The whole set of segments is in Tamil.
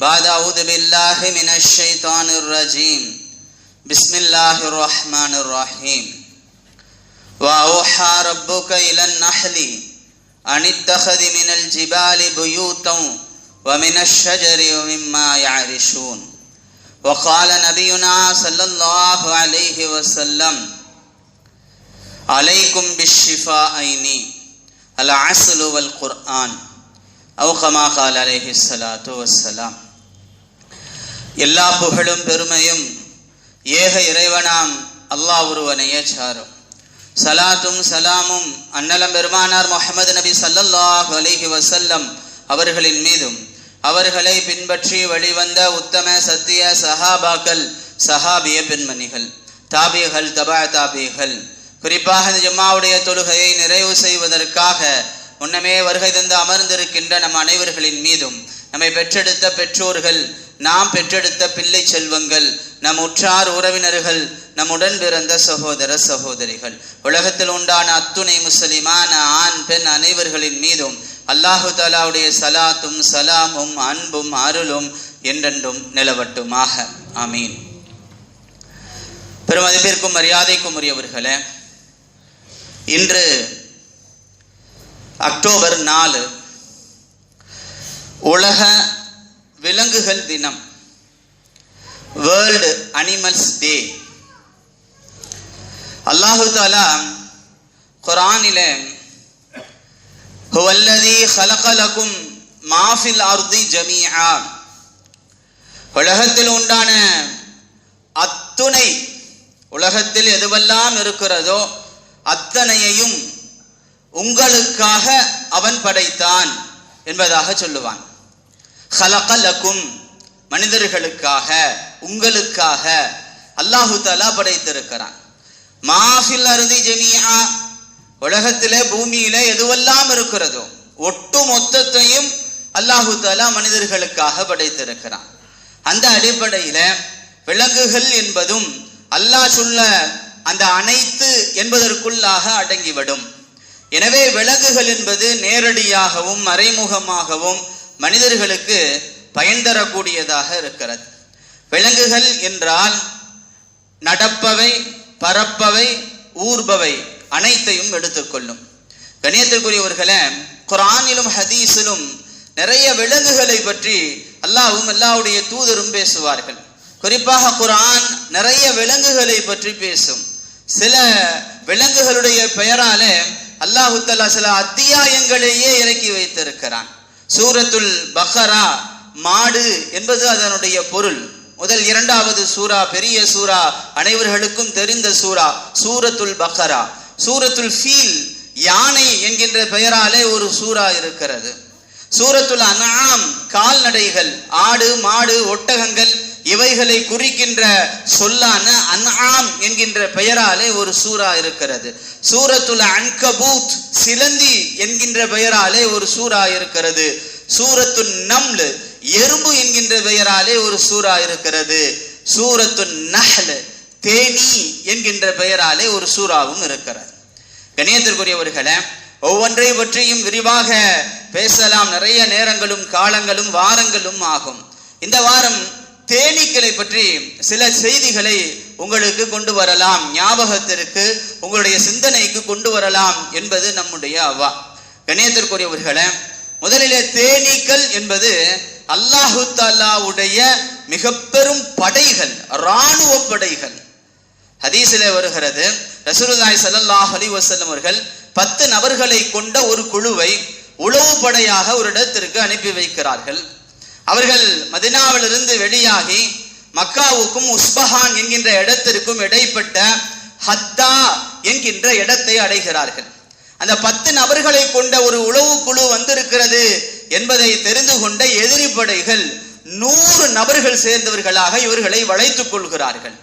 بعد أعوذ بالله من الشيطان الرجيم. بسم الله الرحمن الرحيم. وأوحى ربك إلى النحل أن اتخذ من الجبال بيوتا ومن الشجر ومما يعرشون. وقال نبينا صلى الله عليه وسلم عليكم بالشفاءين العسل والقرآن أو كما قال عليه الصلاة والسلام. எல்லா புகழும் பெருமையும் ஏக இறைவனாம் அல்லாஹ் ஒருவனையே சாரும். சலாத்தும் சலாமும் அன்னலம் பெருமானார் முகமது நபி சல்லல்லாஹ் அலிஹி வசல்லம் அவர்களின் மீதும். அவர்களை பின்பற்றி வழிவந்த உத்தம சத்திய சஹாபாக்கள் சஹாபிய பெண்மணிகள் தாபிகள் தபா தாபிகள். குறிப்பாக இந்த ஜும்மாவுடைய தொழுகையை நிறைவு செய்வதற்காக முன்னமே வருகை தந்து அமர்ந்திருக்கின்ற நம் அனைவர்களின் மீதும் நம்மை பெற்றெடுத்த பெற்றோர்கள் நாம் பெற்றெடுத்த பிள்ளை செல்வங்கள் நம் உற்றார் உறவினர்கள் நம்முடன் பிறந்த சகோதர சகோதரிகள். உலகத்தில் உண்டான அத்துணை முஸ்லிமான ஆண் பெண் அனைவர்களின் மீதும் அல்லாஹு தாலாவுடைய சலாத்தும் சலாமும் அன்பும் அருளும் என்றென்றும் நிலவட்டுமாக. ஆமீன். பெருமதிப்பிற்கும் மரியாதைக்கும் உரியவர்களே இன்று அக்டோபர் நாலு உலக விலங்குகள் தினம். வேர்ல்டு அனிமல்ஸ் டே அல்லாஹு தாலா குரானில ஹுவல்லதி ஹலகலக்கும் மாஃபில் அர்தி ஜமீஆ. உலகத்தில் உண்டான அத்துணை உலகத்தில் எதுவெல்லாம் இருக்கிறதோ அத்தனையையும் உங்களுக்காக அவன் படைத்தான் என்பதாக சொல்லுவான். ஹலகலக்கும் மனிதர்களுக்காக உங்களுக்காக அல்லாஹு தாலா படைத்திருக்கிறான். மாஃபில் அருதி ஜெமியா உலகத்திலே பூமியில எதுவெல்லாம் இருக்கிறதோ ஒட்டு மொத்தத்தையும் அல்லாஹு தாலா மனிதர்களுக்காக படைத்திருக்கிறான். அந்த அடிப்படையில விலங்குகள் என்பதும் அல்லாஹ் சொல்ல அந்த அனைத்து என்பதற்குள்ளாக அடங்கிவிடும். எனவே விலங்குகள் என்பது நேரடியாகவும் மறைமுகமாகவும் மனிதர்களுக்கு பயன் தரக்கூடியதாக இருக்கிறது. விலங்குகள் என்றால் நடப்பவை பறப்பவை ஊர்பவை அனைத்தையும் எடுத்துக்கொள்ளும். கணியத்திற்குரியவர்களே குரானிலும் ஹதீஸிலும் நிறைய விலங்குகளை பற்றி அல்லாவும் அல்லாவுடைய தூதரும் பேசுவார்கள். குறிப்பாக குரான் நிறைய விலங்குகளை பற்றி பேசும். சில விலங்குகளுடைய பெயராலே அல்லாஹு தலா சில அத்தியாயங்களையே இறக்கி வைத்திருக்கிறான். சூரத்துல் பஹரா மாடு என்பது அதனுடைய பொருள். முதல் இரண்டாவது சூரா பெரிய சூரா அனைவர்களுக்கும் தெரிந்த சூரா சூரத்துல் பஹரா. சூரத்துல் ஃபீல் யானை என்கின்ற பெயராலே ஒரு சூரா இருக்கிறது. சூரத்துல் அனாம் கால்நடைகள் ஆடு மாடு ஒட்டகங்கள் இவைகளை குறிக்கின்ற சொல்லான அன்ஆம் என்கின்ற பெயராலே ஒரு சூரா இருக்கிறது. சூரத்துல அன்கபூத் சிலந்தி என்கின்ற பெயராலே ஒரு சூரா இருக்கிறது. சூரத்து நம்லு எறும்பு என்கின்ற பெயராலே ஒரு சூரா இருக்கிறது. சூரத்து நஹ்லு தேனி என்கின்ற பெயராலே ஒரு சூறாவும் இருக்கிறது. கணியத்திற்குரியவர்களே ஒவ்வொன்றை பற்றியும் விரிவாக பேசலாம். நிறைய நேரங்களும் காலங்களும் வாரங்களும் ஆகும். இந்த வாரம் தேனீக்களை பற்றி சில செய்திகளை உங்களுக்கு கொண்டு வரலாம் ஞாபகத்திற்கு உங்களுடைய சிந்தனைக்கு கொண்டு வரலாம் என்பது நம்முடைய அவ்வா. கணியத்திற்குரியவர்களே முதலிலே தேனீக்கள் என்பது அல்லாஹு தாலாவுடைய மிக பெரும் படைகள் இராணுவ படைகள். ஹதீஸிலே வருகிறது ரசூலுல்லாய் சல்லாஹ் அலி வசல்லம் அவர்கள் பத்து நபர்களை கொண்ட ஒரு குழுவை உளவு படையாக ஒரு இடத்திற்கு அனுப்பி வைக்கிறார்கள். அவர்கள் மதினாவிலிருந்து வெளியாகி மக்காவுக்கும் உஸ்பஹான் என்கின்ற இடத்திற்கும் இடைப்பட்ட ஹத்தா என்கின்ற இடத்தை அடைகிறார்கள். அந்த பத்து நபர்களை கொண்ட ஒரு உளவு குழு வந்திருக்கிறது என்பதை தெரிந்து கொண்ட எதிரிப்படைகள் நூறு நபர்கள் சேர்ந்தவர்களாக இவர்களை வளைத்துக் கொள்கிறார்கள்.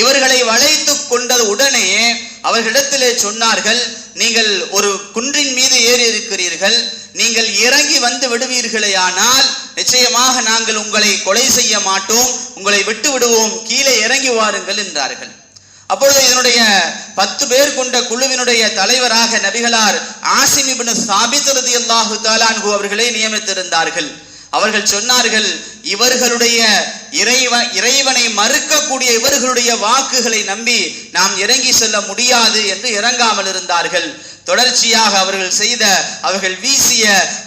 இவர்களை வளைத்து கொண்டது உடனேயே அவர்களிடத்திலே சொன்னார்கள் நீங்கள் ஒரு குன்றின் மீது ஏறி இருக்கிறீர்கள் நீங்கள் இறங்கி வந்து விடுவீர்களேயானால் நிச்சயமாக நாங்கள் உங்களை கொலை செய்ய மாட்டோம் உங்களை விட்டு விடுவோம் கீழே இறங்கி வாருங்கள் என்றார்கள். அப்பொழுது இதனுடைய பத்து பேர் கொண்ட குழுவினுடைய தலைவராக நபிகளார் ஆசிம் இப்னு சாபித் ரதி அல்லாஹு தாலான்கு அவர்களை நியமித்திருந்தார்கள். அவர்கள் சொன்னார்கள் இவர்களுடைய இறைவ இறைவனை மறுக்கக்கூடிய இவர்களுடைய வாக்குகளை நம்பி நாம் இறங்கி செல்ல முடியாது என்று இறங்காமல் இருந்தார்கள். தொடர்ச்சியாக அவர்கள் செய்த அவர்கள் வீசிய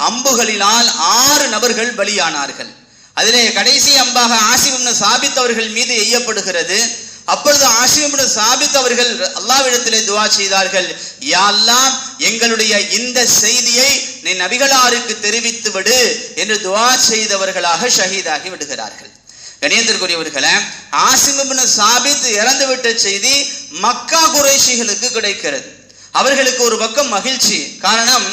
அம்புகளினால் ஆறு நபர்கள் பலியானார்கள். அதிலே கடைசி அம்பாக ஆசிம் சாபித் அவர்கள் மீது எய்யப்படுகிறது. அப்பொழுது ஆசிம் சாபித் அவர்கள் அல்லாவிடத்திலே துவா செய்தார்கள் யாரெல்லாம் எங்களுடைய இந்த செய்தியை நீ நபிகளாருக்கு தெரிவித்து விடு என்று துவா செய்தவர்களாக ஷஹீதாகி விடுகிறார்கள். கணியத்திற்குரியவர்களே ஆசிம் சாபித் இறந்துவிட்ட செய்தி மக்கா குறைஷிகளுக்கு கிடைக்கிறது. அவர்களுக்கு ஒரு பக்கம் மகிழ்ச்சி. காரணம்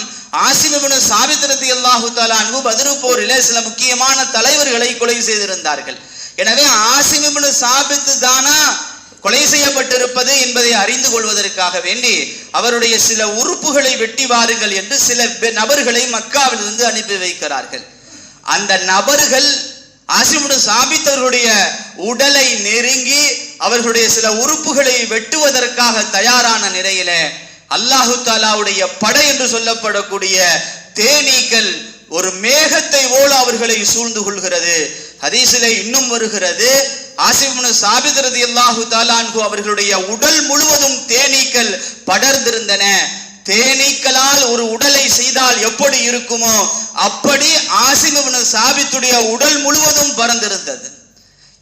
ஆசிமிபுன சாபித்திரத்தி அல்லாஹு தாலா அன்பு பதிரு போரிலே சில முக்கியமான தலைவர்களை கொலை செய்திருந்தார்கள். எனவே ஆசிமிபுன சாபித்து தானா கொலை செய்யப்பட்டிருப்பது என்பதை அறிந்து கொள்வதற்காக வேண்டி அவருடைய சில உறுப்புகளை வெட்டி வாருங்கள் என்று சில நபர்களை மக்காவிலிருந்து அனுப்பி வைக்கிறார்கள். அந்த நபர்கள் ஆசிமுடு சாபித்தவர்களுடைய உடலை நெருங்கி அவர்களுடைய சில உறுப்புகளை வெட்டுவதற்காக தயாரான நிலையிலே அல்லாஹு தாலாவுடைய படை என்று சொல்லப்படக்கூடிய தேனீக்கள் ஒரு மேகத்தை போல அவர்களை சூழ்ந்து கொள்கிறது. ஹதீசிலே இன்னும் வருகிறது. ஆசிமுனு சாபிதரது அல்லாஹு தாலான்கு அவர்களுடைய உடல் முழுவதும் தேனீக்கள் படர்ந்திருந்தன. தேனீக்களால் ஒரு உடலை செய்தால் எப்படி இருக்குமோ அப்படி ஆசிமுனு சாபித்துடைய உடல் முழுவதும் பறந்திருந்தது.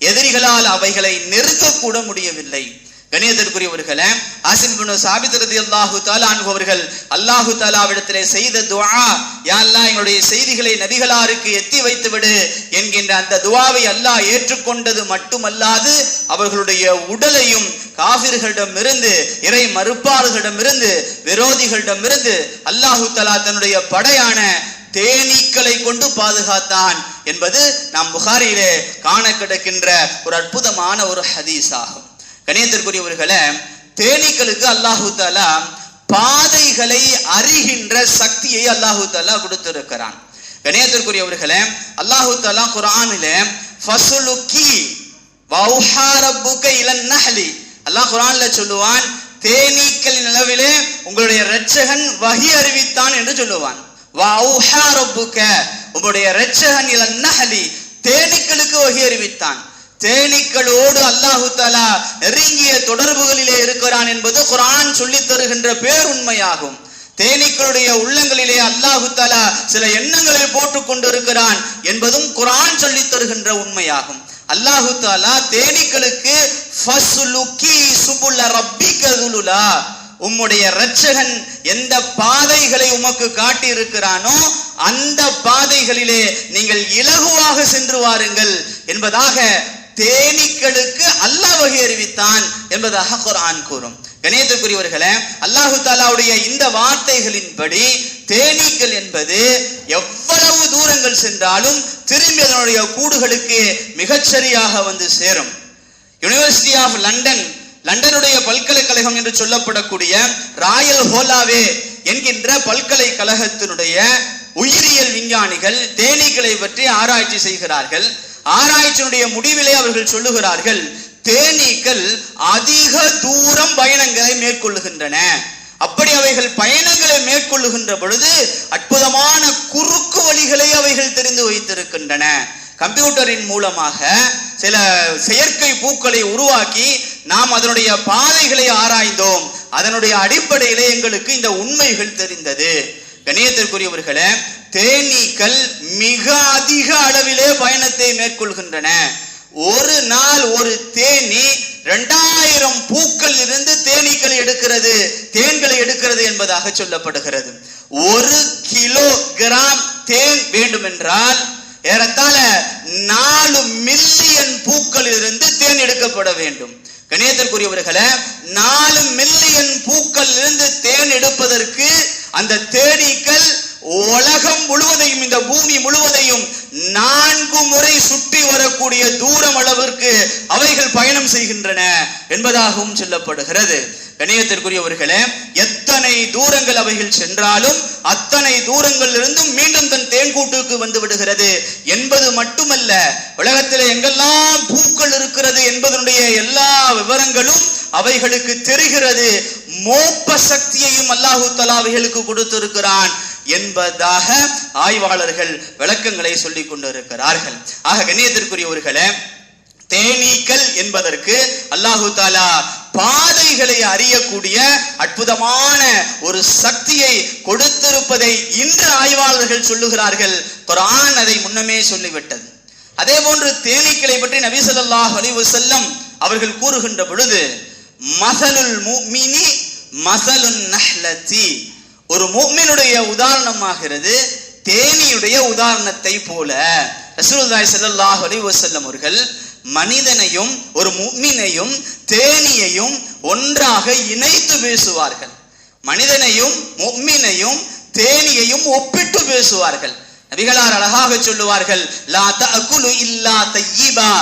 எதிரிகளால் அவைகளை நிறுத்தக்கூட முடியவில்லை. கணியத்திற்குரியவர்களே அசின் பின் சாபித் ரதி அல்லாஹு தாலா அவர்கள் அல்லாஹு தாலாவிடத்திலே செய்த துவா யா அல்லாஹ் எங்களுடைய செய்திகளை நபிகளாருக்கு எத்தி வைத்து விடு என்கின்ற அந்த துவாவை அல்லாஹ் ஏற்றுக்கொண்டது மட்டுமல்லாது அவர்களுடைய உடலையும் காவிர்களிடமிருந்து இறை மறுப்பாளர்களிடமிருந்து விரோதிகளிடமிருந்து அல்லாஹு தலா தன்னுடைய படையான தேனீக்களை கொண்டு பாதுகாத்தான் என்பது நாம் புகாரியிலே காண கிடக்கின்ற ஒரு அற்புதமான ஒரு ஹதீஸ் ஆகும் கணியத்திற்குரியவர்களை தேனீக்களுக்கு அல்லாஹு தாலா பாதைகளை அறிகின்ற சக்தியை அல்லாஹு தாலா கொடுத்திருக்கிறான். கணியத்திற்குரியவர்களே அல்லாஹு தாலா குரானில ஃபசுலுக்கி வௌஹா இலன் அல்லாஹ் குரான்ல சொல்லுவான் தேனீக்களின் அளவிலே உங்களுடைய இரட்சகன் வகி அறிவித்தான் என்று சொல்லுவான். வௌஹா உங்களுடைய இரட்சகன் இலன் தேனீக்களுக்கு வகி அறிவித்தான். தேனீக்களோடு அல்லாஹு தாலா நெருங்கிய தொடர்புகளிலே இருக்கிறான் என்பது குரான் சொல்லித் தருகின்ற பேருண்மையாகும். தேனீக்களுடைய உள்ளங்களிலே அல்லாஹு தாலா சில எண்ணங்களை போட்டுக் கொண்டிருக்கிறான் என்பதும் குரான் சொல்லித் தருகின்ற உண்மையாகும். அல்லாஹு தாலா தேனீக்களுக்கு சுபுல உம்முடைய ரட்சகன் எந்த பாதைகளை உமக்கு காட்டி இருக்கிறானோ அந்த பாதைகளிலே நீங்கள் இலகுவாக சென்று வாருங்கள் என்பதாக தேனீக்களுக்கு அல்லாஹ் வகை அறிவித்தான் என்பதாக குரான் கூறும். கணேசக்குரியவர்களே அல்லாஹு தாலாவுடைய இந்த வார்த்தைகளின்படி தேனீக்கள் என்பது எவ்வளவு தூரங்கள் சென்றாலும் திரும்பி அதனுடைய கூடுகளுக்கு மிகச்சரியாக வந்து சேரும். யுனிவர்சிட்டி ஆஃப் லண்டன் லண்டனுடைய பல்கலைக்கழகம் என்று சொல்லப்படக்கூடிய ராயல் ஹோலாவே என்கின்ற பல்கலைக்கழகத்தினுடைய உயிரியல் விஞ்ஞானிகள் தேனீக்களை பற்றி ஆராய்ச்சி செய்கிறார்கள். ஆராய்ச்சியினுடைய முடிவிலே அவர்கள் சொல்லுகிறார்கள் தேனீக்கள் அதிக தூரம் பயணங்களை மேற்கொள்ளுகின்றன. அப்படி அவைகள் பயணங்களை மேற்கொள்ளுகின்ற பொழுது அற்புதமான குறுக்கு வழிகளை அவைகள் தெரிந்து வைத்திருக்கின்றன. கம்ப்யூட்டரின் மூலமாக சில செயற்கை பூக்களை உருவாக்கி நாம் அதனுடைய பாதைகளை ஆராய்ந்தோம். அதனுடைய அடிப்படையிலே எங்களுக்கு இந்த உண்மைகள் தெரிந்தது. கணியத்திற்குரியவர்களே தேனீக்கள் மிக அதிக அளவிலே பயணத்தை மேற்கொள்கின்றன. ஒரு நாள் ஒரு தேனி இரண்டாயிரம் பூக்கள் இருந்து தேனீக்களை எடுக்கிறது தேன்களை எடுக்கிறது என்பதாக சொல்லப்படுகிறது. ஒரு கிலோ கிராம் தேன் வேண்டுமென்றால் ஏறத்தாழ நாலு மில்லியன் பூக்கள் இருந்து தேன் எடுக்கப்பட வேண்டும். கணியத்திற்குரியவர்களே நாலு மில்லியன் பூக்கள் இருந்து தேன் எடுப்பதற்கு அந்த தேனீக்கள் உலகம் முழுவதையும் இந்த பூமி முழுவதையும் நான்கு முறை சுற்றி வரக்கூடிய தூரம் அளவிற்கு அவைகள் பயணம் செய்கின்றன என்பதாகவும் சொல்லப்படுகிறது. கணியத்திற்குரியவர்களே எத்தனை தூரங்கள் அவைகள் சென்றாலும் அத்தனை தூரங்கள் இருந்தும் மீண்டும் தன் தேன்கூட்டுக்கு வந்து விடுகிறது என்பது மட்டுமல்ல உலகத்தில் எங்கெல்லாம் பூக்கள் இருக்கிறது என்பதனுடைய எல்லா விவரங்களும் அவைகளுக்கு தெரிகிறது. மோப்ப சக்தியையும் அல்லாஹு தலா அவைகளுக்கு கொடுத்திருக்கிறான். என்பதாக ஆய்வாளர்கள் விளக்கங்களை சொல்லிக் கொண்டிருக்கிறார்கள். ஆக கண்ணியத்திற்குரியவர்களே தேனீக்கள் என்பதற்கு அல்லாஹு தாலா பாதைகளை அறியக்கூடிய அற்புதமான ஒரு சக்தியை கொடுத்திருப்பதை இன்று ஆய்வாளர்கள் சொல்லுகிறார்கள். குரான் அதை முன்னமே சொல்லிவிட்டது. அதே போன்று தேனீக்களை பற்றி நபி அலிவு செல்லம் அவர்கள் கூறுகின்ற பொழுது மசலுல் முஃமினி மசலுன் நஹ்லத்தி ஒரு முஃமினுடைய உதாரணமாகிறது தேனியுடைய உதாரணத்தை போல. ரசூலுல்லாஹி ஸல்லல்லாஹு அலைஹி வஸல்லம் அவர்கள் மனிதனையும் ஒரு முஃமினையும் தேனியையும் ஒன்றாக இணைத்து பேசுவார்கள். மனிதனையும் முஃமினையும் தேனியையும் ஒப்பிட்டு பேசுவார்கள். நபிகளார் அழகாக சொல்லுவார்கள் லா தஅகுலு இல்லா தய்யிபா.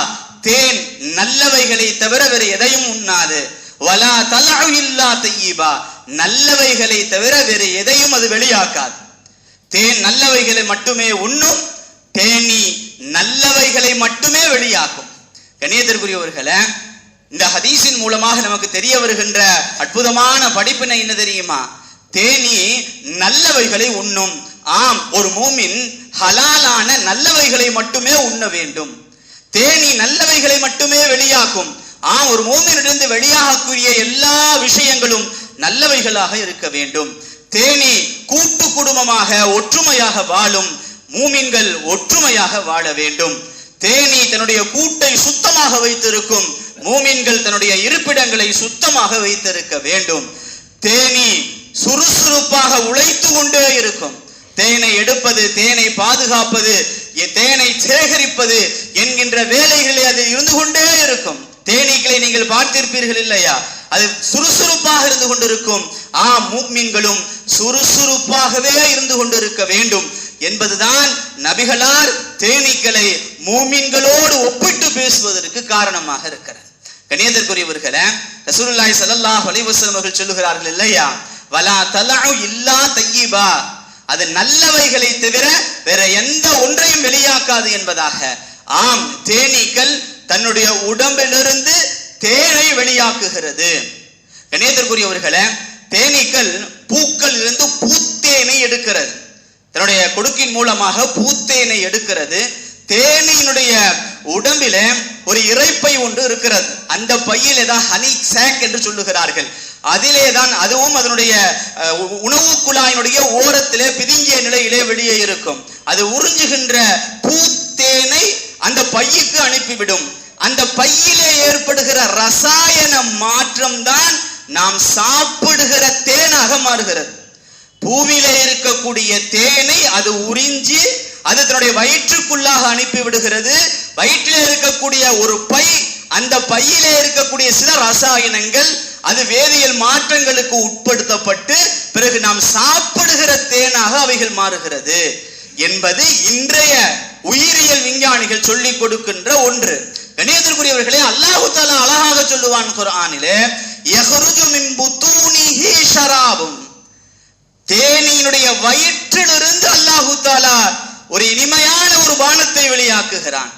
தேன் நல்லவைகளை தவிர வேறு எதையும் உண்ணாது. வலா தலஉ இல்லா தய்யிபா. நல்லவைகளை தவிர வேறு எதையும் அது வெளியாக்காது. தேன் நல்லவைகளை மட்டுமே உண்ணும் தேனி நல்லவைகளை மட்டுமே வெளியாக்கும். கணியத்திற்குரியவர்களே இந்த ஹதீஸின் மூலமாக நமக்கு தெரிய வருகின்ற அற்புதமான படிப்பினை என்ன தெரியுமா? தேனி நல்லவைகளை உண்ணும். ஆம் ஒரு மூமின் ஹலாலான நல்லவைகளை மட்டுமே உண்ண வேண்டும். தேனி நல்லவைகளை மட்டுமே வெளியாக்கும். ஆம் ஒரு மூமினிலிருந்து வெளியாகக்கூடிய எல்லா விஷயங்களும் நல்லவைகளாக இருக்க வேண்டும். தேனி கூட்டு குடும்பமாக ஒற்றுமையாக வாழும் மூமின்கள் ஒற்றுமையாக வாழ வேண்டும். தேனி தன்னுடைய கூட்டை சுத்தமாக வைத்திருக்கும் மூமின்கள் தன்னுடைய இருப்பிடங்களை சுத்தமாக வைத்திருக்க வேண்டும். தேனி சுறுசுறுப்பாக உழைத்து கொண்டே இருக்கும். தேனை எடுப்பது தேனை பாதுகாப்பது தேனை சேகரிப்பது என்கின்ற வேலைகளை அது இருந்து கொண்டே இருக்கும். தேனீக்களை நீங்கள் பார்த்திருப்பீர்கள் இல்லையா? அது சுறுசுறுப்பாக இருந்து கொண்டிருக்கும். ஆ மூக்மீன்களும் சுறுசுறுப்பாகவே இருந்து கொண்டிருக்க வேண்டும். என்பதுதான் நபிகளார் தேனீக்களை மூமின்களோடு ஒப்பிட்டு பேசுவதற்கு காரணமாக இருக்கிறது. கணியத்திற்குரியவர்களே ரசூலுல்லாஹி ஸல்லல்லாஹு அலைஹி வஸல்லம் அவர்கள் சொல்லுகிறார்கள் இல்லையா? வலா தலஉ இல்லா தய்யிபா. அது நல்லவைகளை தவிர வேற எந்த ஒன்றையும் வெளியாக்காது என்பதாக. ஆம் தேனீக்கள் தன்னுடைய உடம்பிலிருந்து தேனை வெளியாக்குகிறது. கணியத்திற்குரியவர்களே தேனீக்கள் பூக்கள் இருந்து பூத்தேனை எடுக்கிறது. தன்னுடைய கொடுக்கின் மூலமாக பூத்தேனை எடுக்கிறது. தேனியினுடைய உடம்பில ஒரு இறைப்பை ஒன்று இருக்கிறது. அந்த பையிலே தான் ஹனி சேக் என்று சொல்லுகிறார்கள். அதிலே தான் அதுவும் அதனுடைய உணவு குழாயினுடைய ஓரத்திலே பிதுங்கிய நிலையிலே வெளியே இருக்கும். அது உறிஞ்சுகின்ற பூத்தேனை அந்த பையுக்கு அனுப்பிவிடும். அந்த பையிலே ஏற்படுகிற ரசாயன மாற்றம் தான் நாம் சாப்பிடுகிற தேனாக மாறுகிறது. பூவிலே இருக்கக்கூடிய தேனை அது உறிஞ்சி அது தன்னுடைய வயிற்றுக்குள்ளாக அனுப்பி விடுகிறது. வயிற்றில் இருக்கக்கூடிய ஒரு பை அந்த பையிலே இருக்கக்கூடிய சில ரசாயனங்கள் அது வேதியியல் மாற்றங்களுக்கு உட்படுத்தப்பட்டு பிறகு நாம் சாப்பிடுகிற தேனாக அவைகள் மாறுகிறது என்பது இன்றைய உயிரியல் விஞ்ஞானிகள் சொல்லிக் கொடுக்கின்ற ஒன்று. கணியத்திற்குரியவர்களே அல்லாஹு தாலா அழகாக சொல்லுவான் குரானிலே யஹ்ருஜு மின் புத்தூனிஹி ஷராபும். தேனியினுடைய வயிற்றிலிருந்து அல்லாஹு தாலா ஒரு இனிமையான ஒரு பானத்தை வெளியாக்குகிறான்.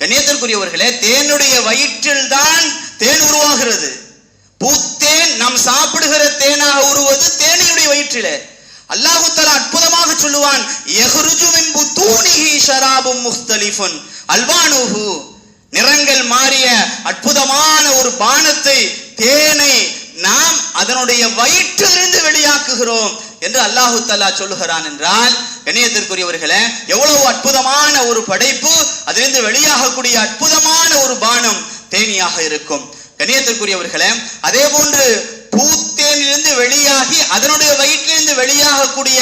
கண்ணியத்திற்குரியவர்களே தேனுடைய வயிற்றில் தான் தேன் உருவாகிறது. பூத்தேன் நாம் சாப்பிடுகிற தேனாக உருவது தேனியுடைய வயிற்றிலே. அல்லாஹு தஆலா அற்புதமாக சொல்லுவான் எஹ்ருஜு மின் புத்தூனிஹி ஷராபும் முக்தலிஃபுன் அல்வானுஹு நிறங்கள் மாறிய அற்புதமான ஒரு பானத்தை தேனை நாம் அதனுடைய வயிற்றிலிருந்து வெளியாக்குகிறோம் என்று அல்லாஹு தல்லா சொல்லுகிறான் என்றால் இணையத்திற்குரியவர்களே எவ்வளவு அற்புதமான ஒரு படைப்பு அதிலிருந்து வெளியாகக்கூடிய அற்புதமான ஒரு பானம் தேனியாக இருக்கும். கணியத்திற்குரியவர்களே அதே போன்று பூத்தேனிலிருந்து வெளியாகி அதனுடைய வயிற்றிலிருந்து வெளியாகக்கூடிய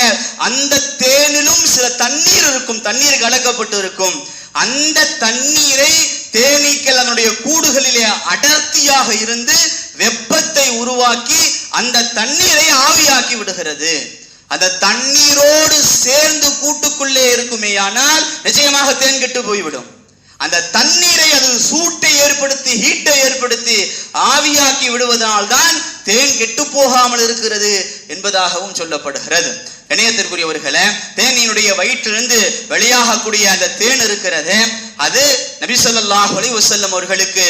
அந்த தேனிலும் சில தண்ணீர் இருக்கும் தண்ணீர் கலக்கப்பட்டு இருக்கும் அந்த தண்ணீரை தேனீக்கள் அதனுடைய கூடுகளிலே அடர்த்தியாக இருந்து வெப்பத்தை உருவாக்கி அந்த தண்ணீரை ஆவியாக்கி விடுகிறது. அந்த தண்ணீரோடு சேர்ந்து கூட்டுக்குள்ளே இருக்குமே ஆனால் நிச்சயமாக தேன் கெட்டு போய்விடும். அந்த தண்ணீரை அது சூட்டை ஏற்படுத்தி ஹீட்டை ஏற்படுத்தி ஆவியாக்கி விடுவதனால் தான் தேன் கெட்டு போகாமல் இருக்கிறது என்பதாகவும் சொல்லப்படுகிறது. இணையத்திற்குரியவர்களே தேனியினுடைய வயிற்றிலிருந்து வெளியாகக்கூடிய அந்த தேன் இருக்கிறது அது நபிசல்லாஹ் அலி வசல்லம் அவர்களுக்கு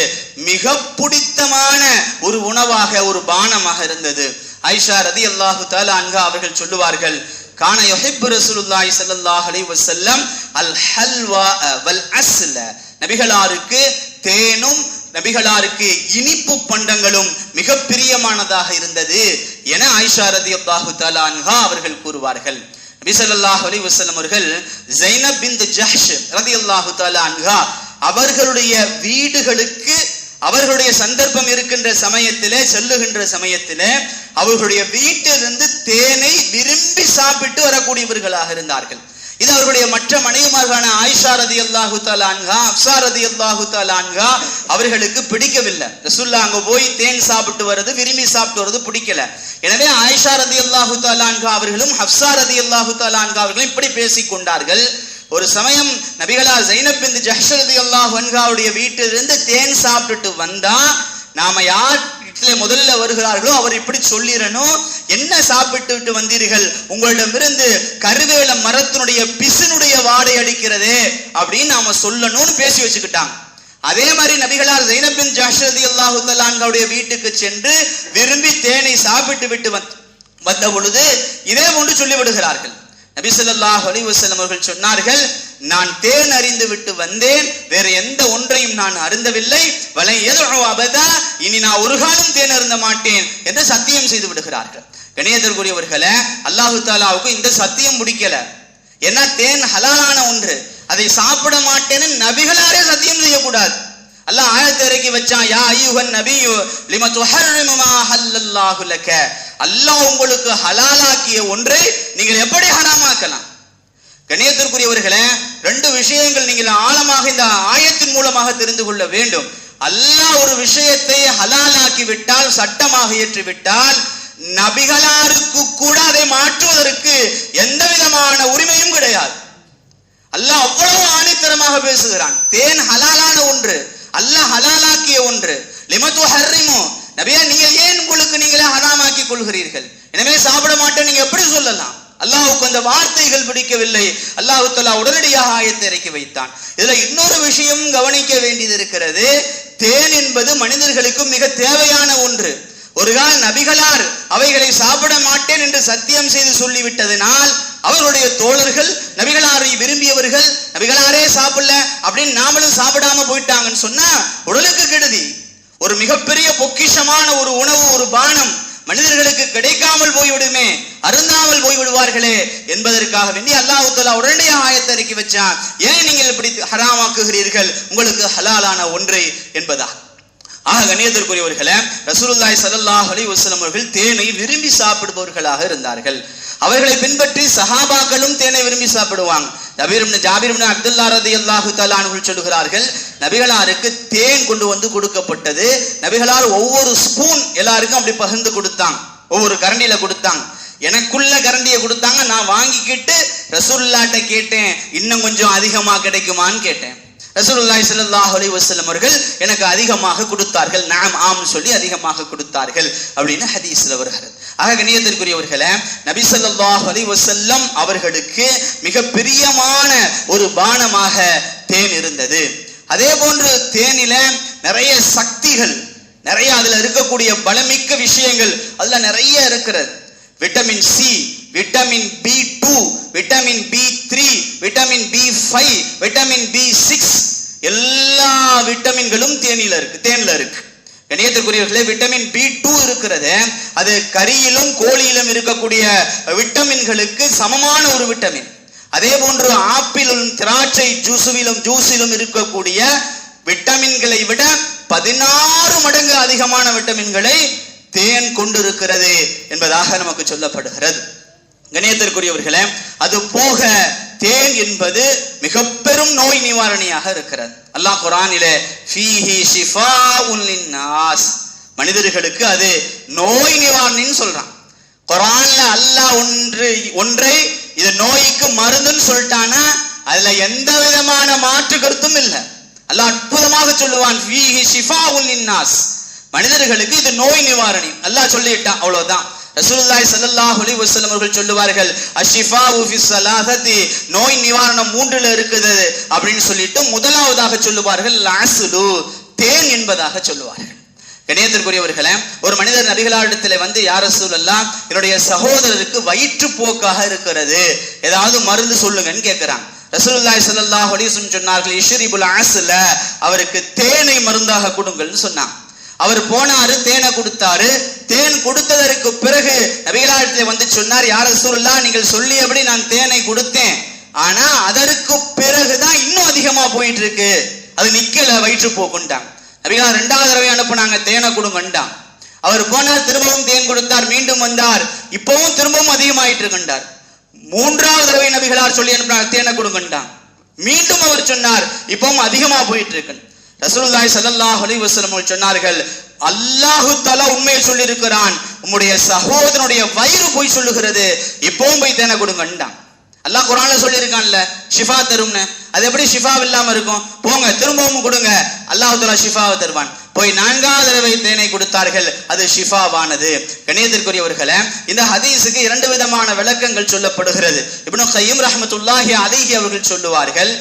மிக பிடித்தமான ஒரு உணவாக ஒரு பானமாக இருந்தது. ஐஷா ரதி அல்லாஹு தாலா அன்கா அவர்கள் சொல்லுவார்கள் கான யுஹிப்பு ரசூலுல்லாஹி ஸல்லல்லாஹு அலைஹி வஸல்லம் அல் ஹல்வா வல் அஸ்ல. நபிகளாருக்கு தேனும் நபிகளாருக்கு இனிப்பு பண்டங்களும் மிக பிரியமானதாக இருந்தது என ஆயிஷா ரதியல்லாஹு தஆலா தலான்ஹா அவர்கள் கூறுவார்கள். நபிசல்லாஹ் அலி வசலம் அவர்கள் ஜைனப் பின்த் ஜஹ்ஷ் ரதி அல்லாஹு தலான்ஹா அவர்களுடைய வீடுகளுக்கு அவர்களுடைய சந்தர்ப்பம் இருக்கின்ற சமயத்திலே செல்லுகின்ற சமயத்திலே அவர்களுடைய வீட்டிலிருந்து தேனை விரும்பி சாப்பிட்டு வரக்கூடியவர்களாக இருந்தார்கள். இது அவர்களுடைய மற்ற மனைவிமார்களான ஆயிஷா ரதி அல்லாஹு தாலான்கா அப்சா ரதி அல்லாஹு தாலான்கா அவர்களுக்கு பிடிக்கவில்லை. ரசுல்லா அங்க போய் தேன் சாப்பிட்டு வர்றது விரும்பி சாப்பிட்டு வர்றது பிடிக்கல. எனவே ஆயிஷா ரதி அல்லாஹு தாலான்கா அவர்களும் ஹப்சா ரதி அல்லாஹு தாலான்கா அவர்களும் இப்படி பேசிக் கொண்டார்கள். ஒரு சமயம் நபிகளா ஜைனப் இந்த ஜஹ்ஷரதி அல்லாஹ் வன்காவுடைய வீட்டிலிருந்து தேன் சாப்பிட்டுட்டு வந்தா நாம யார் முதல்ல வருகிறார்களோ அவர் இப்படி சொல்லிடணும் என்ன சாப்பிட்டு விட்டு வந்தீர்கள்? உங்களிடமிருந்து கருவேல மரத்தினுடைய பிசுனுடைய வாடை அடிக்கிறது அப்படின்னு நாம சொல்லணும்னு பேசி வச்சுக்கிட்டாங்க. அதே மாதிரி நபிகளார் ஜைனபின் ஜாஷரதி அல்லாஹுல்லான்களுடைய வீட்டுக்கு சென்று விரும்பி தேனை சாப்பிட்டு விட்டு வந் வந்த பொழுது இதே போன்று சொல்லிவிடுகிறார்கள் நபிசல்லாஹ் அலிவசலம் அவர்கள் சொன்னார்கள் நான் தேன் அறிந்து விட்டு வந்தேன் வேற எந்த ஒன்றையும் நான் அருந்தவில்லை. வலை எதோ அபதா இனி நான் ஒரு காலம் தேன் அருந்த மாட்டேன் என்று சத்தியம் செய்து விடுகிறார்கள். கணியத்திற்குரியவர்களே அல்லாஹு தாலாவுக்கு இந்த சத்தியம் முடிக்கல ஏன்னா தேன் ஹலாலான ஒன்று. அதை சாப்பிட மாட்டேன்னு நபிகளாரே சத்தியம் செய்யக்கூடாது. அல்லாஹ் ஆயத்தை இறக்கி வச்சான் யா ஐயுகன் நபியு லிம துஹர்ரிமுமா ஹல்லல்லாஹு லக? அல்லாஹ் உங்களுக்கு ஹலாலாக்கிய ஒன்றை நீங்கள் எப்படி ஹராமாக்கலாம்? கணியத்திற்குரியவர்களே ரெண்டு விஷயங்கள் நீங்கள் ஆழமாக இந்த ஆயத்தின் மூலமாக தெரிந்து கொள்ள வேண்டும். அல்லாஹ் ஒரு விஷயத்தை ஹலாலாக்கி விட்டால் சட்டமாக ஏற்றி விட்டால் நபிகளாருக்கு கூட அதை மாற்றுவதற்கு எந்த விதமான உரிமையும் கிடையாது. அல்லாஹ் அவ்வளவு ஆணித்தரமாக பேசுகிறான். தேன் ஹலாலான ஒன்று அல்லாஹ் ஹலாலாக்கிய ஒன்று. லிமத்து ஹர்ரிமோ. நபியா நீங்க ஏன் உங்களுக்கு நீங்களே ஹராமாக்கி கொள்கிறீர்கள்? எனவே சாப்பிட மாட்டேன் நீங்க எப்படி சொல்லலாம்? அல்லாஹுக்கு அந்த வார்த்தைகள் பிடிக்கவில்லை. அல்லாஹு தலா உடனடியாக ஆயத்தை இறக்கி வைத்தான். இதுல இன்னொரு விஷயம் கவனிக்க வேண்டியது இருக்கிறது. தேன் என்பது மனிதர்களுக்கு மிக தேவையான ஒன்று. ஒரு கால் நபிகளார் அவைகளை சாப்பிட மாட்டேன் என்று சத்தியம் செய்து சொல்லிவிட்டதனால் அவர்களுடைய தோழர்கள் நபிகளாரை விரும்பியவர்கள் நபிகளாரே சாப்பிடல அப்படின்னு நாமளும் சாப்பிடாம போயிட்டாங்கன்னு சொன்னா உடலுக்கு கெடுதி. ஒரு மிகப்பெரிய பொக்கிஷமான ஒரு உணவு ஒரு பானம் மனிதர்களுக்கு கிடைக்காமல் போய்விடுமே அருந்தாமல் போய்விடுவார்களே என்பதற்காக வேண்டி அல்லாஹு தலா உடனடியாக ஆயத்தை இறக்கி வச்சான். ஏன் நீங்கள் இப்படி ஹராமாக்குகிறீர்கள்? உங்களுக்கு ஹலாலான ஒன்று என்பதா? ஆக கண்ணியத்திற்குரியவர்களே ரசூலுல்லாய் சல்லாஹ் அலி வசலம் அவர்கள் தேனை விரும்பி சாப்பிடுபவர்களாக இருந்தார்கள். அவர்களை பின்பற்றி சஹாபாக்களும் தேனை விரும்பி சாப்பிடுவாங்க. நபீரம் ஜாபீர் அப்துல்லா ரதி அல்லாஹு அன்ஹு சொல்லுகிறார்கள் நபிகளாருக்கு தேன் கொண்டு வந்து கொடுக்கப்பட்டது. நபிகளார் ஒவ்வொரு ஸ்பூன் எல்லாருக்கும் அப்படி பகிர்ந்து கொடுத்தாங்க. ஒவ்வொரு கரண்டியில கொடுத்தாங்க. எனக்குள்ள கரண்டியை கொடுத்தாங்க நான் வாங்கிக்கிட்டு ரசூல்லாட்ட கேட்டேன் இன்னும் கொஞ்சம் அதிகமா கிடைக்குமான்னு கேட்டேன். ரசூலுல்லாஹி ஸல்லல்லாஹு அலைஹி வஸல்லம் அவர்கள் எனக்கு அதிகமாக கொடுத்தார்கள். நாம் ஆம் சொல்லி அதிகமாக கொடுத்தார்கள். அப்படின்னு ஹதீஸ்ல வருகிறது. ஆக கணியத்திற்குரியவர்களே நபி ஸல்லல்லாஹு அலைஹி வஸல்லம் அவர்களுக்கு மிக பிரியமான ஒரு பானமாக தேன் இருந்தது. அதே போன்று தேனில நிறைய சக்திகள் நிறைய அதுல இருக்கக்கூடிய பலமிக்க விஷயங்கள் அதுல நிறைய இருக்கிறது. Vitamin C vitamin B two vitamin B three vitamin B five vitamin B six எல்லா விட்டமின்களும் தேனில இருக்கு தேன்ல இருக்கு. கணியத்திற்குரியவர்களே விட்டமின் பி டூ இருக்கிறது அது கரியிலும் கோழியிலும் இருக்கக்கூடிய விட்டமின்களுக்கு சமமான ஒரு விட்டமின் அதே போன்று ஆப்பிளும் திராட்சை ஜூஸுவிலும் ஜூஸிலும் இருக்கக்கூடிய விட்டமின்களை விட பதினாறு மடங்கு அதிகமான விட்டமின்களை தேன் கொண்டிருக்கிறது என்பதாக நமக்கு சொல்லப்படுகிறது. கணேத்திற்குரியவர்களே அது போக தேன் என்பது மிக பெரும் நோய் நிவாரணியாக இருக்கிறது. அல்லாஹ் குரானிலே ஃபீஹி மனிதர்களுக்கு அது நோய் நிவாரணின்னு சொல்றான். குரான்ல அல்லாஹ் ஒன்று ஒன்றை இது நோய்க்கு மருந்துன்னு சொல்லிட்டானா அதுல எந்த விதமான மாற்று கருத்தும் இல்லை. அல்லாஹ் அற்புதமாக சொல்லுவான் ஃபீஹி மனிதர்களுக்கு இது நோய் நிவாரணி. அல்லாஹ் சொல்லிட்டான் அவ்வளவுதான். ரசூலுல்லாஹி ஸல்லல்லாஹு அலைஹி வஸல்லம் அவர்கள் சொல்லுவார்கள் அஷிஃபா ஃபி ஸலாஹதி நோய் நிவாரணம் மூன்றுல இருக்குது அப்படின்னு சொல்லிட்டு முதலாவதாக சொல்லுவார்கள் லாசுலு தேன் என்பதாக சொல்லுவார்கள். கணியத்திற்குரியவர்களே ஒரு மனிதர் நபிகளாரிடத்தில் வந்து யார சூழல்லாம் என்னுடைய சகோதரருக்கு வயிற்றுப்போக்காக இருக்கிறது. ஏதாவது மருந்து சொல்லுங்கன்னு கேட்கிறான் ரசூலுல்லாஹி ஸல்லல்லாஹு அலைஹி வஸல்லம் சொன்னார்கள் இஷ்ரிபுல் ஆசுல அவருக்கு தேனை மருந்தாக கொடுங்கள்னு சொன்னான் அவர் போனாரு தேனை கொடுத்தாரு. தேன் கொடுத்ததற்கு பிறகு நபிகளாரிடத்தில் வந்து சொன்னார் யார சூழல்லா நீங்கள் சொல்லியபடி நான் தேனை கொடுத்தேன். ஆனா அதற்கு பிறகுதான் இன்னும் அதிகமா போயிட்டு இருக்கு அது நிக்கல வயிற்று போக்குண்டான் நபிகளார் ரெண்டாவது தடவை அனுப்புனாங்க தேனை கொடுங்கண்டான் அவர் போனார் திரும்பவும் தேன் கொடுத்தார் மீண்டும் வந்தார். இப்பவும் திரும்பவும் அதிகமாயிட்டு இருக்கின்றார் மூன்றாவது தடவை நபிகளார் சொல்லி அனுப்பினார் தேனை கொடுங்கண்டான் மீண்டும் அவர் சொன்னார் இப்பவும் அதிகமா போயிட்டு இருக்கு ரசூலுல்லாஹி ஸல்லல்லாஹு அலைஹி வஸல்லம் சொன்னார்கள் அல்லாஹு தஆலா உண்மையை சொல்லி இருக்கிறான் உம்முடைய சகோதரனுடைய வயிறு போய் சொல்லுகிறது. இப்பவும் போய் தேனை கொடுங்கண்டான் அல்லாஹ் குரான்ல சொல்லியிருக்கான்ல ஷிஃபா தரும்னு. அது எப்படி ஷிஃபா இல்லாம இருக்கும்? போங்க திரும்பவும் கொடுங்க. அல்லாஹு தலா ஷிஃபாவை தருவான். போய் நான்காவது தடவை தேனை கொடுத்தார்கள் அது ஷிஃபாவானது. கணியத்திற்குரியவர்களே இந்த ஹதீஸுக்கு இரண்டு விதமான விளக்கங்கள் சொல்லப்படுகிறது. இப்னு கையும் ரஹமத்துல்லாஹி அலிஹி அவர்கள் சொல்லுவார்கள்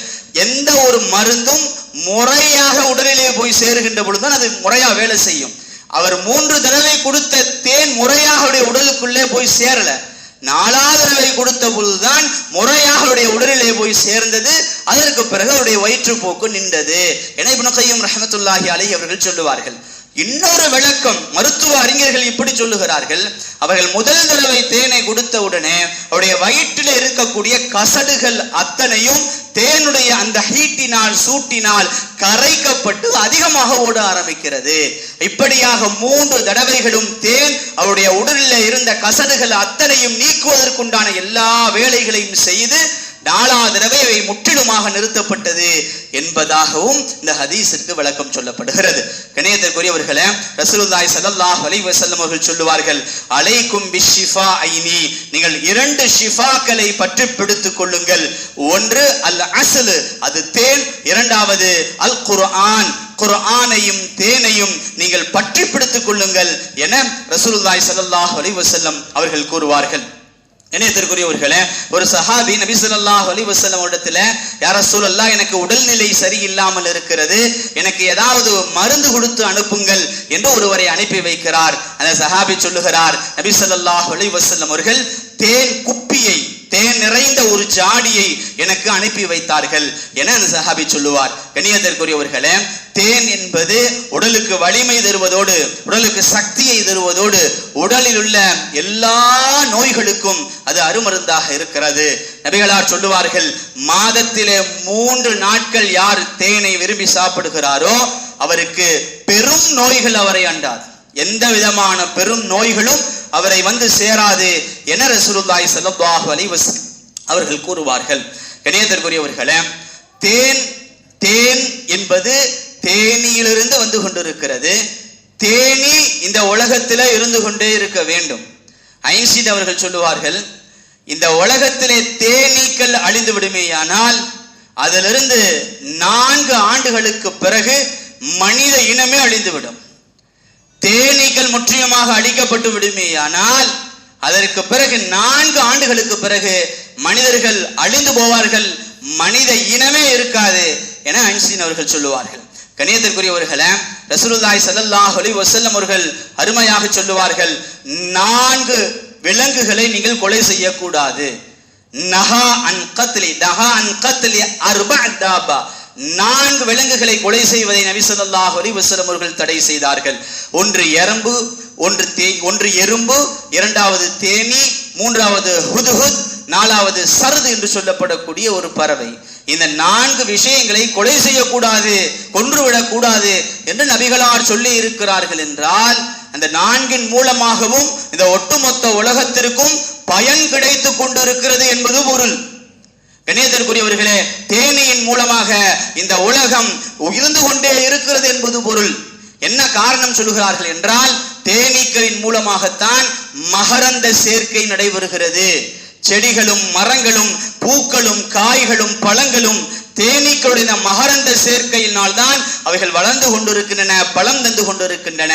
எந்த ஒரு மருந்தும் முறையாக உடலிலே போய் சேருகின்ற பொழுதுதான் அது முறையா வேலை செய்யும். அவர் மூன்று தடவை கொடுத்த தேன் முறையாக அவருடைய உடலுக்குள்ளே போய் சேரல. நாலாவது தடவை கொடுத்த பொழுதுதான் முறையாக அவருடைய உடலிலே போய் சேர்ந்தது. அதற்கு பிறகு அவருடைய வயிற்றுப்போக்கு நின்றது. என இப்னு கையும் ரஹமத்துல்லாஹி அலி அவர்கள் சொல்லுவார்கள். இன்னொரு விளக்கம் மருத்துவ அறிஞர்கள் இப்படி சொல்லுகிறார்கள். அவர்கள் முதல் தடவை தேனை கொடுத்த உடனே அவருடைய வயிற்றில் இருக்கக்கூடிய கசடுகள் அத்தனையும் தேனுடைய அந்த ஹீட்டினால் சூட்டினால் கரைக்கப்பட்டு அதிகமாக ஓட ஆரம்பிக்கிறது. இப்படியாக மூன்று தடவைகளும் தேன் அவருடைய உடலில் இருந்த கசடுகள் அத்தனையும் நீக்குவதற்குண்டான எல்லா வேலைகளையும் செய்து நாலா தடவை அவை முற்றிலுமாக நிறுத்தப்பட்டது என்பதாகவும் இந்த ஹதீஸிற்கு விளக்கம் சொல்லப்படுகிறது. கணியத்திற்குரியவர்களே ரசூலுல்லாஹி சதல்லாஹ் அலைஹி வசல்லம் அவர்கள் சொல்லுவார்கள் அலைக்கும் பிஷிஃபா ஐனி நீங்கள் இரண்டு ஷிஃபாக்களை பற்றி பிடித்துக் கொள்ளுங்கள். ஒன்று அல் அசலு அது தேன். இரண்டாவது அல் குர்ஆன். குர்ஆனையும் தேனையும் நீங்கள் பற்றி பிடித்துக் கொள்ளுங்கள் என ரசூலுல்லாஹி சதல்லாஹ் அலைஹி வசல்லம் அவர்கள் கூறுவார்கள். இணையத்திற்குரியவர்களே ஒரு சஹாபி நபி ஸல்லல்லாஹு அலி வசலம் இடத்துல யார சூழல்லா எனக்கு உடல்நிலை சரியில்லாமல் இருக்கிறது. எனக்கு ஏதாவது மருந்து கொடுத்து அனுப்புங்கள் என்று ஒருவரை அனுப்பி வைக்கிறார். அந்த சஹாபி சொல்லுகிறார் நபி ஸல்லல்லாஹு அலி வசல்லம் அவர்கள் தேன் குப்பியை தேன் நிறைந்த ஒரு ஜாடியை எனக்கு அனுப்பி வைத்தார்கள் என அந்த சஹாபி சொல்லுவார். கணியத்திற்குரியவர்களே தேன் என்பது உடலுக்கு வலிமை தருவதோடு உடலுக்கு சக்தியை தருவதோடு உடலில் உள்ள எல்லா நோய்களுக்கும் அது அருமருந்தாக இருக்கிறது. நபிகளார் சொல்லுவார்கள் மாதத்திலே மூன்று நாட்கள் யார் தேனை விரும்பி சாப்பிடுகிறாரோ அவருக்கு பெரும் நோய்கள் அவரை அண்டாது. எந்த விதமான பெரும் நோய்களும் அவரை வந்து சேராது என ரசூலுல்லாஹி ஸல்லல்லாஹு அலைஹி அவர்கள் கூறுவார்கள். கணியத்திற்குரியவர்களே தேன் தேன் என்பது தேனியிலிருந்து வந்து கொண்டிருக்கிறது. தேனி இந்த உலகத்தில் இருந்து கொண்டே இருக்க வேண்டும். ஐன்ஸ்டீன் அவர்கள் சொல்லுவார்கள் இந்த உலகத்திலே தேனீக்கள் அழிந்து விடுமேயானால் அதிலிருந்து நான்கு ஆண்டுகளுக்கு பிறகு மனித இனமே அழிந்துவிடும். தேனீக்கள் முற்றிலுமாக அழிக்கப்பட்டு விடுமேயானால் அதற்கு பிறகு நான்கு ஆண்டுகளுக்கு பிறகு மனிதர்கள் அழிந்து போவார்கள் மனித இனமே இருக்காது என ஐன்ஸ்டீன் அவர்கள் சொல்லுவார்கள். கணியத்திற்குரியவர்களே ரசூலுல்லாஹி ஸல்லல்லாஹு அலைஹி வசல்லம் அவர்கள் அருமையாக சொல்லுவார்கள் நான்கு விலங்குகளை நீங்கள் கொலை செய்யக்கூடாது. நஹா அன் கத்லி நஹா அன் கத்லி அர்பா தாபா நான்கு விலங்குகளை கொலை செய்வதை நபி ஸல்லல்லாஹு அலைஹி வஸல்லம் அவர்கள் தடை செய்தார்கள். ஒன்று எறும்பு ஒன்று தே ஒன்று எறும்பு இரண்டாவது தேனி மூன்றாவது ஹுதுஹுத் நாலாவது சருது என்று சொல்லப்படக்கூடிய ஒரு பறவை. இந்த நான்கு விஷயங்களை கொலை செய்யக்கூடாது கொன்றுவிடக்கூடாது என்று நபிகளார் சொல்லி இருக்கிறார்கள் என்றால் அந்த நான்கின் மூலமாகவும் இந்த ஒட்டுமொத்த உலகத்திற்கும் பயன் கிடைத்து கொண்டிருக்கிறது என்பது பொருள். கணியத்திற்குரியவர்களே தேனியின் மூலமாக இந்த உலகம் இருந்து கொண்டே இருக்கிறது என்பது பொருள். என்ன காரணம் சொல்லுகிறார்கள் என்றால் தேனீக்களின் மூலமாகத்தான் மகரந்த சேர்க்கை நடைபெறுகிறது. செடிகளும் மரங்களும் பூக்களும் காய்களும் பழங்களும் தேனீக்களுடைய மகரந்த சேர்க்கையினால் தான் அவைகள் வளர்ந்து கொண்டிருக்கின்றன பலம் தந்து கொண்டிருக்கின்றன.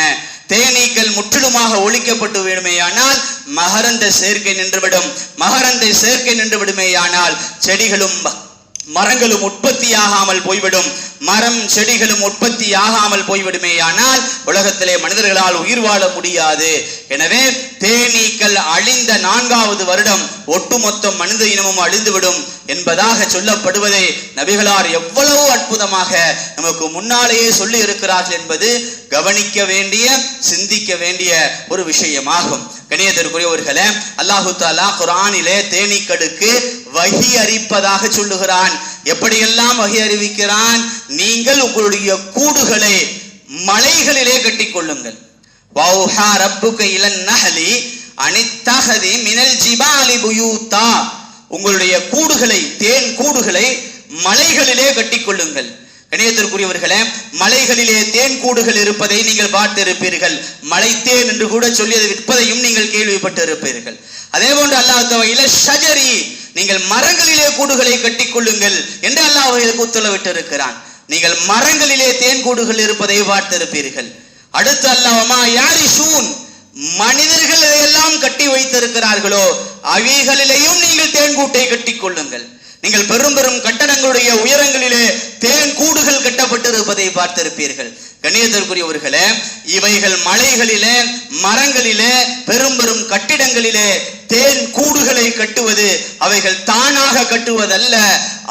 தேனீக்கள் முற்றிலுமாக ஒழிக்கப்பட்டு விடுமேயானால் மகரந்த சேர்க்கை நின்றுவிடும். மகரந்த சேர்க்கை நின்றுவிடுமேயானால் செடிகளும் மரங்களும் உற்பத்தியாகாமல் போய்விடும். மரம் செடிகளும் உற்பத்தி ஆகாமல் போய்விடுமேயானால் உலகத்திலே மனிதர்களால் உயிர் வாழ முடியாது. எனவே தேனீக்கள் அழிந்த நான்காவது வருடம் ஒட்டுமொத்த மனித இனமும் அழிந்துவிடும் என்பதாக சொல்லப்படுவதை நபிகளார் எவ்வளவு அற்புதமாக நமக்கு முன்னாலேயே சொல்லி இருக்கிறார்கள் என்பது கவனிக்க வேண்டிய சிந்திக்க வேண்டிய ஒரு விஷயமாகும். கணியத்திற்குரியவர்களே அல்லாஹு தாலா குரானிலே தேனீக்கடுக்கு வகி அறிப்பதாக சொல்லுகிறான். எப்படியெல்லாம் வகை அறிவிக்கிறான்? நீங்கள் உங்களுடைய கூடுகளை மலைகளிலே கட்டிக்கொள்ளுங்கள். வௌஹா ரப்புக இலன் நஹலி அனித்தஹதி மினல் ஜிபாலி புயூத்தா. உங்களுடைய கூடுகளை தேன் கூடுகளை மலைகளிலே கட்டிக்கொள்ளுங்கள். கணியத்திற்குரியவர்களே மலைகளிலே தேன் கூடுகள் இருப்பதை நீங்கள் பார்த்திருப்பீர்கள். மலைத்தேன் என்று கூட சொல்லி அதை விற்பதையும் நீங்கள் கேள்விப்பட்டு இருப்பீர்கள் அதே போன்று அல்லாஹ் இல ஷஜரி நீங்கள் மரங்களிலே கூடுகளை கட்டிக்கொள்ளுங்கள் என்று அல்லாஹ் அவர்களுக்கு உத்தரவிட்டு இருக்கிறான் நீங்கள் மரங்களிலே தேன் கூடுகள் இருப்பதை பார்த்திருப்பீர்கள். அடுத்து அல்லாஹமா யாரி சூன் மனிதர்கள் எல்லாம் கட்டி வைத்திருக்கிறார்களோ அவைகளிலேயும் நீங்கள் தேன்கூட்டை கட்டிக் கொள்ளுங்கள் நீங்கள் பெரும் பெரும் கட்டடங்களுடைய உயரங்களிலே தேன் கூடுகள் கட்டப்பட்டிருப்பதை பார்த்திருப்பீர்கள். கணியத்திற்குரியவர்களே இவைகள் மலைகளிலே மரங்களிலே பெரும் பெரும் கட்டிடங்களிலே தேன் கூடுகளை கட்டுவது அவைகள் தானாக கட்டுவதல்ல.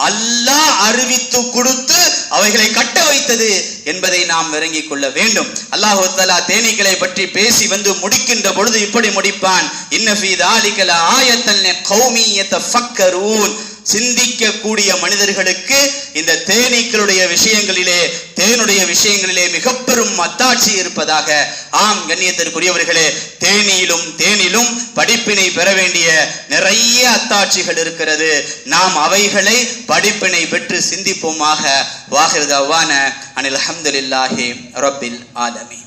அல்லாஹ் அறிவித்து கொடுத்து அவைகளை கட்ட வைத்தது என்பதை நாம் விளங்கிக் கொள்ள வேண்டும். அல்லாஹு தலா தேனீக்களை பற்றி பேசி வந்து முடிக்கின்ற பொழுது இப்படி முடிப்பான். இன்னஃபீத் ஆலிகல ஆயத்தல் கௌமியத்தை ஃபக்கரூன் சிந்திக்கக்கூடிய மனிதர்களுக்கு இந்த தேனீக்களுடைய விஷயங்களிலே தேனுடைய விஷயங்களிலே மிக பெரும் அத்தாட்சி இருப்பதாக ஆம் கண்ணியத்திற்குரியவர்களே தேனியிலும் தேனிலும் படிப்பினை பெற வேண்டிய நிறைய அத்தாட்சிகள் இருக்கிறது. நாம் அவைகளை படிப்பினை பெற்று சிந்திப்போமாக. வாகிருதவான அனில் அஹமதுல்லாஹி ரபில் ஆலமி